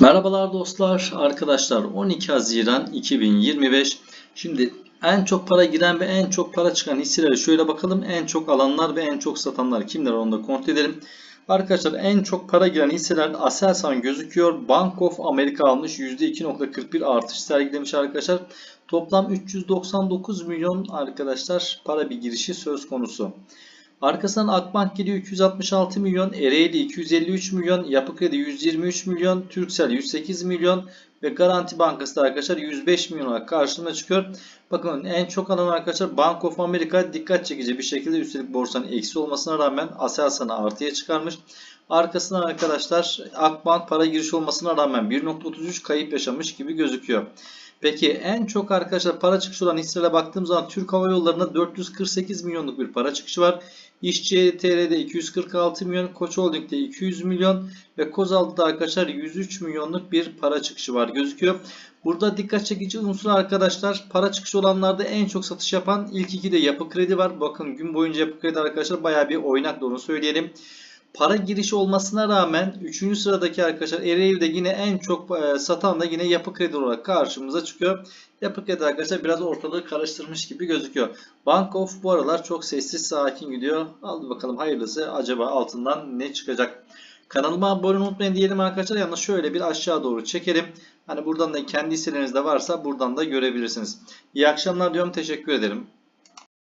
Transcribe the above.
Merhabalar dostlar, arkadaşlar 12 Haziran 2025. Şimdi en çok para giren ve en çok para çıkan hisselere şöyle bakalım. En çok alanlar ve en çok satanlar kimler onu da kontrol edelim. Arkadaşlar en çok para giren hisseler Aselsan gözüküyor. Bank of America almış %2.41 artış sergilemiş arkadaşlar. Toplam 399 milyon arkadaşlar para bir girişi söz konusu. Arkasından Akbank geliyor 266 milyon, Ereğli 253 milyon, Yapı Kredi 123 milyon, Turkcell 108 milyon ve Garanti Bankası da arkadaşlar 105 milyon olarak karşılığına çıkıyor. Bakın en çok alan arkadaşlar Bank of America dikkat çekici bir şekilde üstelik borsanın eksi olmasına rağmen Aselsan'ı artıya çıkarmış. Arkasından arkadaşlar Akbank para giriş olmasına rağmen 1.33 kayıp yaşamış gibi gözüküyor. Peki en çok arkadaşlar para çıkışı olan hisselere baktığım zaman Türk Hava Yolları'nda 448 milyonluk bir para çıkışı var. İşçi TR'de 246 milyon, Koç Holding'de 200 milyon ve Kozal'da arkadaşlar 103 milyonluk bir para çıkışı var gözüküyor. Burada dikkat çekici unsur arkadaşlar para çıkışı olanlarda en çok satış yapan ilk iki de Yapı Kredi var. Bakın gün boyunca Yapı Kredi arkadaşlar bayağı bir oynak onu söyleyelim. Para girişi olmasına rağmen 3. sıradaki arkadaşlar Ereğli'de yine en çok e, satan da yine Yapı Kredi olarak karşımıza çıkıyor. Yapı Kredi arkadaşlar biraz ortalığı karıştırmış gibi gözüküyor. Bank of bu aralar çok sessiz sakin gidiyor. Aldı bakalım hayırlısı acaba altından ne çıkacak. Kanalıma abone unutmayın diyelim arkadaşlar. Yalnız şöyle bir aşağı doğru çekelim. Hani buradan da kendi hisselerinizde varsa buradan da görebilirsiniz. İyi akşamlar diyorum. Teşekkür ederim.